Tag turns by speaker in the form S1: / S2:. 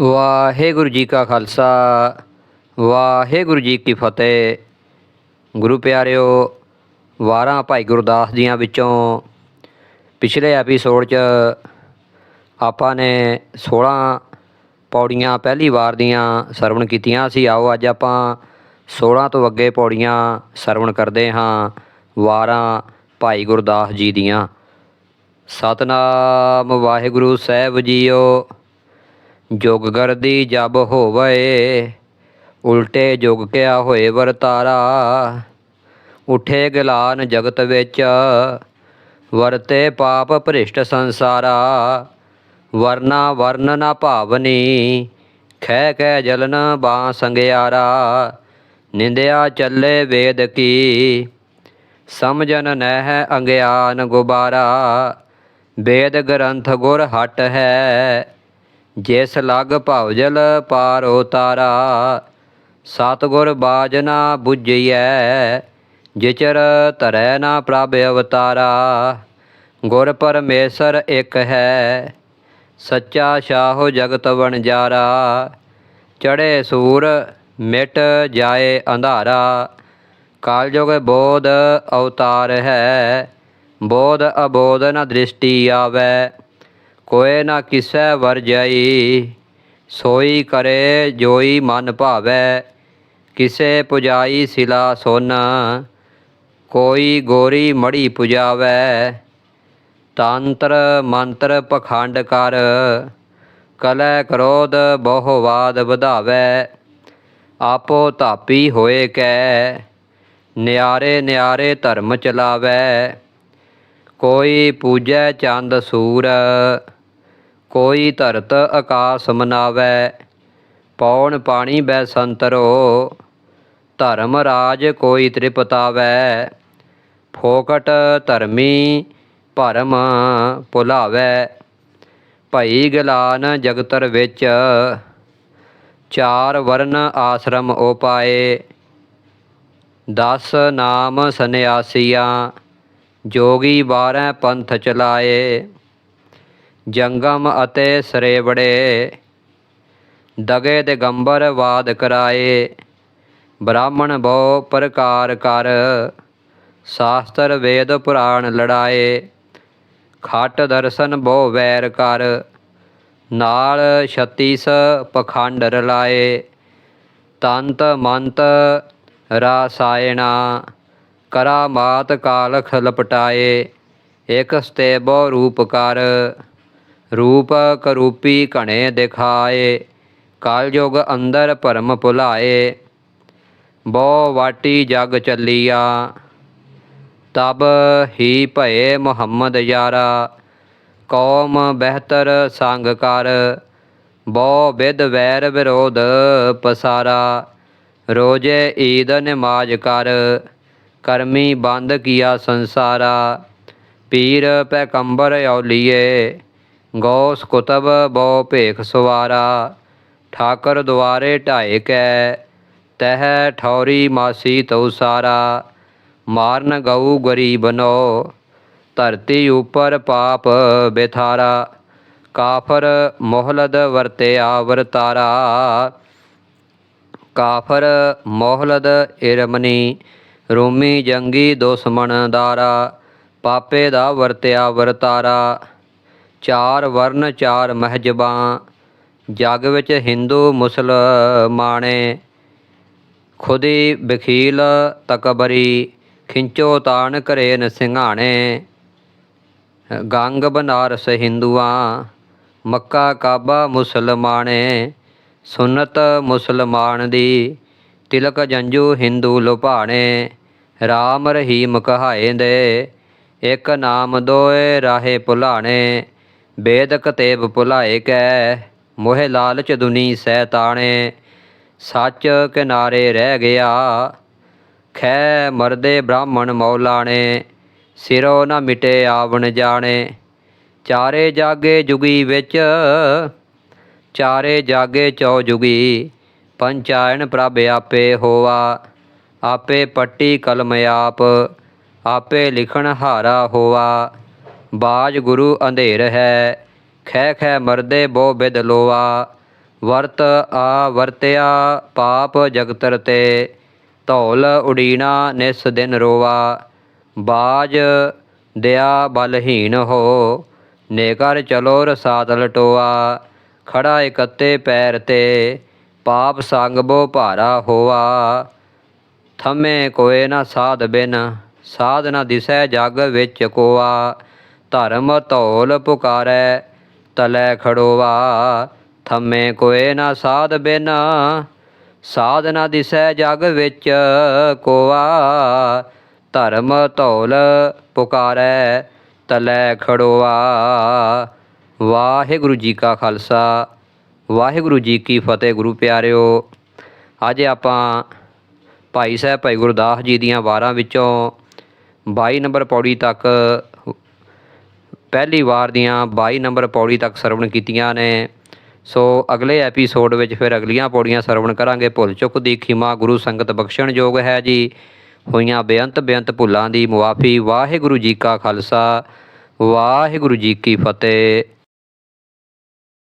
S1: ਵਾਹਿਗੁਰੂ ਜੀ ਕਾ ਖਾਲਸਾ, ਵਾਹਿਗੁਰੂ ਜੀ ਕੀ ਫਤਿਹ। ਗੁਰੂ ਪਿਆਰਿਓ, ਵਾਰਾਂ ਭਾਈ ਗੁਰਦਾਸ ਜੀਆਂ ਵਿੱਚੋਂ ਪਿਛਲੇ ਐਪੀਸੋਡ 'ਚ ਆਪਾਂ ਨੇ 16 ਪੌੜੀਆਂ ਪਹਿਲੀ ਵਾਰ ਦੀਆਂ ਸਰਵਣ ਕੀਤੀਆਂ ਸੀ। ਆਓ ਅੱਜ ਆਪਾਂ 16 ਤੋਂ ਅੱਗੇ ਪੌੜੀਆਂ ਸਰਵਣ ਕਰਦੇ ਹਾਂ ਵਾਰਾਂ ਭਾਈ ਗੁਰਦਾਸ ਜੀ ਦੀਆਂ। ਸਤਨਾਮ ਵਾਹਿਗੁਰੂ ਸਾਹਿਬ ਜੀਓ। ਜੁਗ ਗਰਦੀ ਜਬ ਹੋਵੇ, ਉਲਟੇ ਜੁਗ ਕਿਆ ਹੋਏ ਵਰਤਾਰਾ। ਉਠੇ ਗਿਲਾਨ ਜਗਤ ਵਿੱਚ, ਵਰਤੇ ਪਾਪ ਭ੍ਰਿਸ਼ਟ ਸੰਸਾਰਾ। ਵਰਨਾ ਵਰਨ ਨਾ ਭਾਵਨੀ ਖੈ ਕੈ ਜਲਨ ਬਾਂ ਸੰਗਿਆਰਾ। ਨਿੰਦਿਆ ਚੱਲੇ ਵੇਦ ਕੀ, ਸਮਝਨ ਨਹਿ ਅੰਗਿਆਨ ਗੁਬਾਰਾ। ਵੇਦ ਗ੍ਰੰਥ ਗੁਰ ਹਟ ਹੈ ਜਿਸ ਲਗ ਭਵਜਲ ਪਾਰ ਉਤਾਰਾ, ਸਤਿਗੁਰ ਬਾਜ ਨਾ 부ਝੀਐ ਜਿਚਰ ਧਰੈ ਨਾ ਪ੍ਰਭ ਅਵਤਾਰਾ। ਗੁਰ ਪਰਮੇਸ਼ਰ ਇੱਕ ਹੈ, ਸੱਚਾ ਸ਼ਾਹੋ ਜਗਤ ਵਣਜਾਰਾ ਚੜੇ ਸੂਰ ਮਿਟ ਜਾਏ ਅੰਧਾਰਾ। ਕਾਲਯੁਗ ਬੋਧ ਅਵਤਾਰ ਹੈ, ਬੋਧ ਅਬੋਧ ਨ ਦ੍ਰਿਸ਼ਟੀ ਆਵੈ। ਕੋਏ ਨਾ ਕਿਸੈ ਵਰਜਈ ਸੋਈ ਕਰੇ ਜੋਈ ਮਨ ਭਾਵੈ, ਕਿਸੇ ਪੁਜਾਈ ਸਿਲਾ ਸੋਨ, ਕੋਈ ਗੋਰੀ ਮੜੀ ਪੁਜਾਵੈ। ਤੰਤਰ ਮੰਤਰ ਪਖੰਡ ਕਰ, ਕਲੈ ਕ੍ਰੋਧ ਬਹੁਵਾਦ ਵਧਾਵੈ। ਆਪੋ ਧਾਪੀ ਹੋਏ ਕੈ, ਨਿਆਰੇ ਨਿਆਰੇ ਧਰਮ ਚਲਾਵੈ। ਕੋਈ ਪੂਜੈ ਚੰਦ ਸੂਰ ਕੋਈ ਧਰਤ ਆਕਾਸ ਮਨਾਵੈ ਪੌਣ ਪਾਣੀ ਬੈ ਸੰਤਰੋ, ਧਰਮ ਰਾਜ ਕੋਈ ਤ੍ਰਿਪਤਾਵੈ, ਫੋਕਟ ਧਰਮੀ ਭਰਮ ਭੁਲਾਵੈ, ਭਈ ਗਲਾਨ ਜਗਤਰ ਵਿੱਚ, ਚਾਰ ਵਰਨ ਆਸ਼ਰਮ ਉਪਾਏ, ਦਸ ਨਾਮ ਸੰਨਿਆਸੀਆਂ, ਜੋਗੀ ਬਾਰ੍ਹਾਂ ਪੰਥ ਚਲਾਏ। ਜੰਗਮ ਅਤੇ ਸਰੇਵੜੇ। ਦਗੇ ਦਿਗੰਬਰ ਵਾਦ ਕਰਾਏ। ਬ੍ਰਾਹਮਣ ਬਹੁ ਪ੍ਰਕਾਰ ਕਰ। ਸ਼ਾਸਤਰ ਵੇਦ ਪੁਰਾਣ ਲੜਾਏ। ਖਟ ਦਰਸ਼ਨ ਬਹੁ ਵੈਰ ਕਰ। ਨਾਲ 36 ਪਖੰਡ ਰਲਾਏ। ਤੰਤ ਮੰਤ ਰਾਸਾਇਣਾ। ਕਰਾਮਾਤ ਕਾਲਖ ਲਪਟਾਏ। ਇਕ ਸਤੇਬੋ ਰੂਪ ਕਰ। ਰੂਪ ਕਰੂਪੀ ਘਣੇ ਦਿਖਾਏ, ਕਲਯੁਗ ਅੰਦਰ ਭਰਮ ਭੁਲਾਏ। ਬਹੁ ਵਾਟੀ ਜਗ ਚੱਲੀਆ, ਤਬ ਹੀ ਭਏ ਮੁਹੰਮਦ ਯਾਰਾ। ਕੌਮ ਬਿਹਤਰ ਸੰਗ ਕਰ, ਬਹੁ ਵਿਦ ਵੈਰ ਵਿਰੋਧ ਪਸਾਰਾ। ਰੋਜੇ ਈਦ ਨਮਾਜ਼ ਕਰ, ਕਰਮੀ ਬੰਦ ਕੀਆ ਸੰਸਾਰਾ। ਪੀਰ ਪੈਕੰਬਰ ਔਲੀਏ ਗੌਸ ਕੁਤਬ ਬੋ ਭੇਖ ਸਵਾਰਾ, ਠਾਕਰ ਦੁਆਰੇ ਢਾਏ ਕੈ, ਤਹਿ ਠੌਰੀ ਮਾਸੀ ਤਉ ਸਾਰਾ, ਮਾਰਨ ਗਊ ਗਰੀਬਨੋ ਧਰਤੀ ਉਪਰ ਪਾਪ ਬਿਥਾਰਾ, ਕਾਫਰ ਮੋਹਲਦ ਵਰਤਿਆ ਵਰਤਾਰਾ, ਕਾਫਰ ਮੋਹਲਦ ਇਰਮਨੀ, ਰੋਮੀ ਜੰਗੀ ਦੁਸ਼ਮਣ ਦਾਰਾ, ਪਾਪੇ ਦਾ ਵਰਤਿਆ ਵਰਤਾਰਾ। ਚਾਰ ਵਰਨ ਚਾਰ ਮਹਜਬਾਂ, ਜਗ ਵਿੱਚ ਹਿੰਦੂ ਮੁਸਲਮਾਨੇ ਖੁਦੀ ਬਖੀਲ ਤਕਬਰੀ, ਖਿੰਚੋ ਤਾਣ ਕਰੇ ਨ ਗੰਗ ਬਨਾਰਸ ਹਿੰਦੂਆਂ, ਮੱਕਾ ਕਾਬਾ ਮੁਸਲਮਾਨੇ ਸੁਨਤ ਮੁਸਲਮਾਨ ਦੀ, ਤਿਲਕ ਜੰਜੂ ਹਿੰਦੂ ਲੁਭਾਣੇ RAM ਰਹੀਮ ਕਹਾਏ ਦੇ, ਇੱਕ ਨਾਮ ਦੋਏ ਰਾਹੇ ਭੁਲਾਣੇ। ਬੇਦਕ ਕਤੇਬ ਭੁਲਾਏ ਕੈ, ਮੋਹਿ ਲਾਲਚ ਦੁਨੀ ਸੈਤਾਣੇ ਸੱਚ ਕਿਨਾਰੇ ਰਹਿ ਗਿਆ, ਖੈ ਮਰਦੇ ਬ੍ਰਾਹਮਣ ਮੌਲਾਣੇ, ਸਿਰੋ ਨਾ ਮਿਟੇ ਆਵਣ ਜਾਣੇ, ਚਾਰੇ ਜਾਗੇ ਜੁਗੀ ਵਿੱਚ, ਚਾਰੇ ਜਾਗੇ ਚੌ ਜੁਗੀ, ਪੰਚਾਇਣ ਪ੍ਰਭ ਆਪੇ ਹੋਵਾ ਆਪੇ ਪੱਟੀ ਕਲਮ ਆਪ, ਆਪੇ ਲਿਖਣ ਹਾਰਾ ਹੋਵਾ ਬਾਜ ਗੁਰੂ ਅੰਧੇਰ ਹੈ। ਖੈ ਖੈ ਮਰਦੇ ਬੋ ਬਿਦ ਲੋਆ। ਵਰਤ ਆ ਵਰਤਿਆ ਪਾਪ ਜਗਤਰ ਤੇ। ਧੌਲ ਉਡੀਣਾ ਨਿਸ ਦਿਨ ਰੋਵਾ ਬਾਜ ਦਿਆ ਬਲਹੀਣ ਹੋ। ਨੇਕਰ ਚਲੋ ਰਸਾਤ ਲਟੋਆ। ਖੜਾ ਇਕੱਤੇ ਪੈਰ ਤੇ। ਪਾਪ ਸੰਗ ਬੋ ਭਾਰਾ ਹੋਆ। ਥਮੇ ਕੋਏ ਨਾ ਸਾਧ ਬਿਨ। ਸਾਧ ਨਾ ਦਿਸੈ ਜਗ ਵਿੱਚ ਕੋਆ। ਧਰਮ ਧੌਲ ਪੁਕਾਰੈ, ਤਲੈ ਖੜੋਵਾ, ਥੰਮੇ ਕੋਏ ਨਾ ਸਾਧ ਬਿਨ, ਸਾਧ ਨਾ ਦਿਸੈ ਜਗ ਵਿੱਚ ਕੋਆ। ਧਰਮ ਧੌਲ ਪੁਕਾਰੈ, ਤਲੈ ਖੜੋਆ ਵਾਹਿਗੁਰੂ ਜੀ ਕਾ ਖਾਲਸਾ, ਵਾਹਿਗੁਰੂ ਜੀ ਕੀ ਫਤਿਹ ਗੁਰੂ ਪਿਆਰਿਓ। ਅੱਜ ਆਪਾਂ ਭਾਈ ਸਾਹਿਬ, ਭਾਈ ਗੁਰਦਾਸ ਜੀ ਦੀਆਂ ਵਾਰਾਂ ਵਿੱਚੋਂ 22 ਨੰਬਰ ਪੌੜੀ ਤੱਕ ਪਹਿਲੀ ਵਾਰ ਦੀਆਂ 22 ਨੰਬਰ ਪੌੜੀ ਤੱਕ ਸਰਵਣ ਕੀਤੀਆਂ ਨੇ। ਸੋ ਅਗਲੇ ਐਪੀਸੋਡ ਵਿੱਚ ਫਿਰ ਅਗਲੀਆਂ ਪੌੜੀਆਂ ਸਰਵਣ ਕਰਾਂਗੇ। ਭੁੱਲ ਚੁੱਕ ਦੀ ਖਿਮਾ ਗੁਰੂ ਸੰਗਤ ਬਖਸ਼ਣ ਯੋਗ ਹੈ ਜੀ। ਹੋਈਆਂ ਬੇਅੰਤ ਬੇਅੰਤ ਭੁੱਲਾਂ ਦੀ ਮੁਆਫੀ। ਵਾਹਿਗੁਰੂ ਜੀ ਕਾ ਖਾਲਸਾ, ਵਾਹਿਗੁਰੂ ਜੀ ਕੀ ਫਤਿਹ।